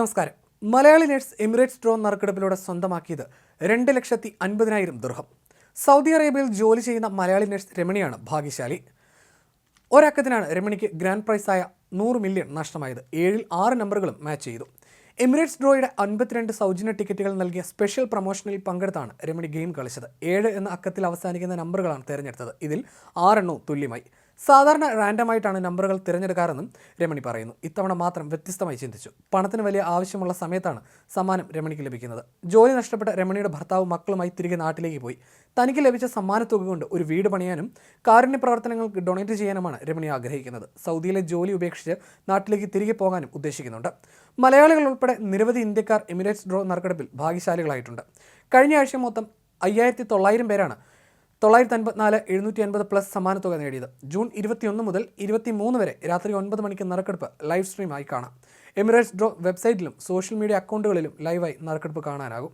നമസ്കാരം. Malayali nurse Emirates drone നറുക്കെടുപ്പിലൂടെ സ്വന്തമാക്കിയത് രണ്ട് ലക്ഷത്തി അൻപതിനായിരം ദുർഹം. സൗദി അറേബ്യയിൽ ജോലി ചെയ്യുന്ന മലയാളി നേഴ്സ് രമണിയാണ് ഭാഗ്യശാലി. ഒരക്കത്തിനാണ് രമണിക്ക് ഗ്രാൻഡ് പ്രൈസായ നൂറ് മില്യൺ നഷ്ടമായത്. ഏഴിൽ ആറ് നമ്പറുകളും മാച്ച് ചെയ്തു. എമിറേറ്റ്സ് ഡ്രോയുടെ അൻപത്തിരണ്ട് സൗജന്യ ടിക്കറ്റുകൾ നൽകിയ സ്പെഷ്യൽ പ്രൊമോഷനിൽ പങ്കെടുത്താണ് രമണി ഗെയിം കളിച്ചത്. ഏഴ് എന്ന അക്കത്തിൽ അവസാനിക്കുന്ന നമ്പറുകളാണ് തിരഞ്ഞെടുത്തത്. ഇതിൽ ആറെണ്ണവും തുല്യമായി. സാധാരണ റാൻഡമായിട്ടാണ് നമ്പറുകൾ തിരഞ്ഞെടുക്കാറെന്നും രമണി പറയുന്നു. ഇത്തവണ മാത്രം വ്യത്യസ്തമായി ചിന്തിച്ചു. പണത്തിന് വലിയ ആവശ്യമുള്ള സമയത്താണ് സമ്മാനം രമണിക്ക് ലഭിക്കുന്നത്. ജോലി നഷ്ടപ്പെട്ട രമണിയുടെ ഭർത്താവ് മക്കളുമായി തിരികെ നാട്ടിലേക്ക് പോയി. തനിക്ക് ലഭിച്ച സമ്മാനത്തുക കൊണ്ട് ഒരു വീട് പണിയാനും കാരുണ്യ പ്രവർത്തനങ്ങൾക്ക് ഡൊണേറ്റ് ചെയ്യാനുമാണ് രമണി ആഗ്രഹിക്കുന്നത്. സൗദിയിലെ ജോലി ഉപേക്ഷിച്ച് നാട്ടിലേക്ക് തിരികെ പോകാനും ഉദ്ദേശിക്കുന്നുണ്ട്. മലയാളികൾ ഉൾപ്പെടെ നിരവധി ഇന്ത്യക്കാർ എമിറേറ്റ്സ് ഡ്രോ നറുക്കെടുപ്പിൽ ഭാഗ്യശാലികളായിട്ടുണ്ട്. കഴിഞ്ഞ ആഴ്ച മൊത്തം അയ്യായിരത്തി തൊള്ളായിരം പേരാണ് തൊള്ളായിരത്തി അൻപത്തിനാല് എഴുന്നൂറ്റി അൻപത് പ്ലസ് സമ്മാനത്തുക നേടിയത്. ജൂൺ ഇരുപത്തിയൊന്ന് മുതൽ ഇരുപത്തിമൂന്ന് വരെ രാത്രി ഒൻപത് മണിക്ക് നറുക്കെടുപ്പ് ലൈവ് സ്ട്രീമായി കാണാം. എമിറേറ്റ്സ് ഡ്രോ വെബ്സൈറ്റിലും സോഷ്യൽ മീഡിയ അക്കൗണ്ടുകളിലും ലൈവായി നറുക്കെടുപ്പ് കാണാനാകും.